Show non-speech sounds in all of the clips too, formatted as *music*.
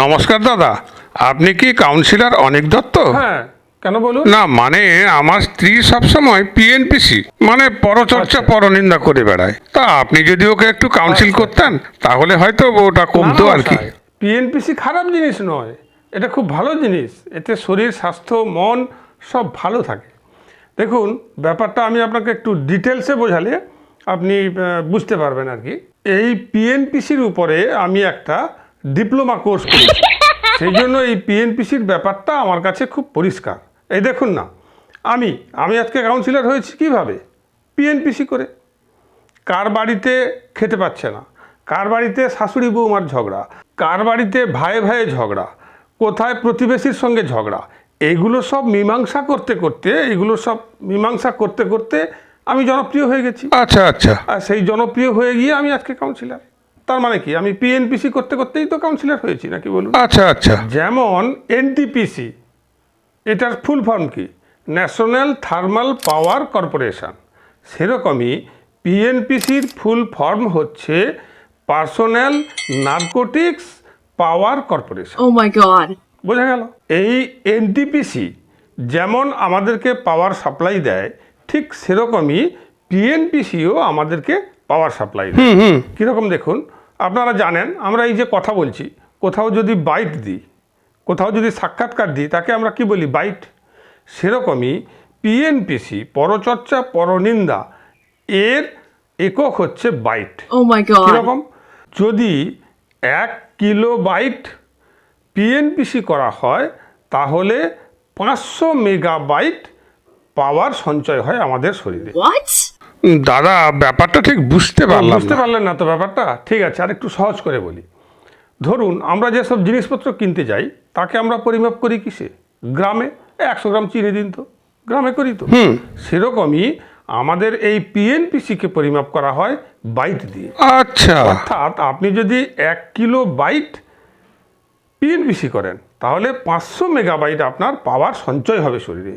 নমস্কার দাদা আপনি কি কাউন্সিলর অনেক দত্ত? হ্যাঁ কেন বলুন? না মানে আমার স্ত্রী সবসময় পিএনপিসি মানে পরচর্চা পরনিন্দা করে বেড়ায়। তা আপনি যদি ওকে একটু কাউন্সিল করতেন তাহলে হয়তো ওটা কমতো আর কি। পিএনপিসি খারাপ জিনিস নয় এটা খুব ভালো জিনিস। এতে শরীর স্বাস্থ্য মন সব ভালো থাকে। দেখুন ব্যাপারটা আমি আপনাকে একটু ডিটেলসে বোঝালে আপনি বুঝতে পারবেন আর কি। এই পিএনপিসির উপরে আমি একটা ডিপ্লোমা কোর্স করেছি *laughs* সেই জন্য এই পিএনপিসির ব্যাপারটা আমার কাছে খুব পরিষ্কার। এই দেখুন না আমি আমি আজকে কাউন্সিলর হয়েছি কীভাবে? পিএনপিসি করে। কার বাড়িতে খেতে পাচ্ছে না? কার বাড়িতে শাশুড়ি বৌমার ঝগড়া? কার বাড়িতে ভাই ভাইয়ে ঝগড়া? কোথায় প্রতিবেশীর সঙ্গে ঝগড়া? এইগুলো সব মীমাংসা করতে করতে এগুলো সব মীমাংসা করতে করতে আমি জনপ্রিয় হয়ে গেছি। আচ্ছা আচ্ছা। আর সেই জনপ্রিয় হয়ে গিয়ে আমি আজকে কাউন্সিলর তার মানে কি? আমি পিএনপিসি করতে করতেই তো কাউন্সিলর হয়েছি নাকি বলুন? আচ্ছা আচ্ছা। যেমন এনটিপিসি এটার ফুল ফর্ম কি? ন্যাশনাল থার্মাল পাওয়ার কর্পোরেশন সেরকমই পিএনপিসির ফুল ফর্ম হচ্ছে পার্সোনাল নার্কোটিক্স পাওয়ার কর্পোরেশন. বোঝা গেল? এই এনটিপিসি যেমন আমাদেরকে পাওয়ার সাপ্লাই দেয় ঠিক সেরকমই পিএনপিসিও আমাদেরকে পাওয়ার সাপ্লাই কীরকম দেখুন আপনারা জানেন আমরা এই যে কথা বলছি কোথাও যদি বাইট দিই কোথাও যদি সাক্ষাৎকার দিই তাকে আমরা কি বলি? বাইট। সেরকমই পিএনপিসি পরচর্চা পরনিন্দা এর একক হচ্ছে বাইট। Oh কীরকম? যদি এক কিলো বাইট পিএনপিসি করা হয় তাহলে পাঁচশো মেগাবাইট পাওয়ার সঞ্চয় হয় আমাদের শরীরে? দাদা ব্যাপারটা ঠিক বুঝতে পারলাম বুঝতে পারলেন না তো ব্যাপারটা? ঠিক আছে আর একটু সহজ করে বলি। ধরুন আমরা যেসব জিনিসপত্র কিনতে যাই তাকে আমরা পরিমাপ করি কিসে? গ্রামে? একশো গ্রাম চিনি দিন তো গ্রামে করি তো। সেরকমই আমাদের এই পিএনপিসিকে পরিমাপ করা হয় বাইট দিয়ে। আচ্ছা। অর্থাৎ আপনি যদি এক কিলো বাইট পিএনপিসি করেন তাহলে পাঁচশো মেগাবাইট আপনার পাওয়ার সঞ্চয় হবে শরীরে।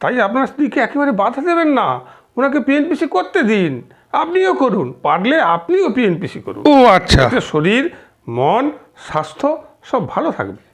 তাই আপনার স্ত্রীকে একেবারে বাধা দেবেন না। ওনাকে পিএনপিসি করতে দিন। আপনিও করুন পারলে আপনিও পিএনপিসি করুন। ও আচ্ছা। শরীর মন স্বাস্থ্য সব ভালো থাকবে।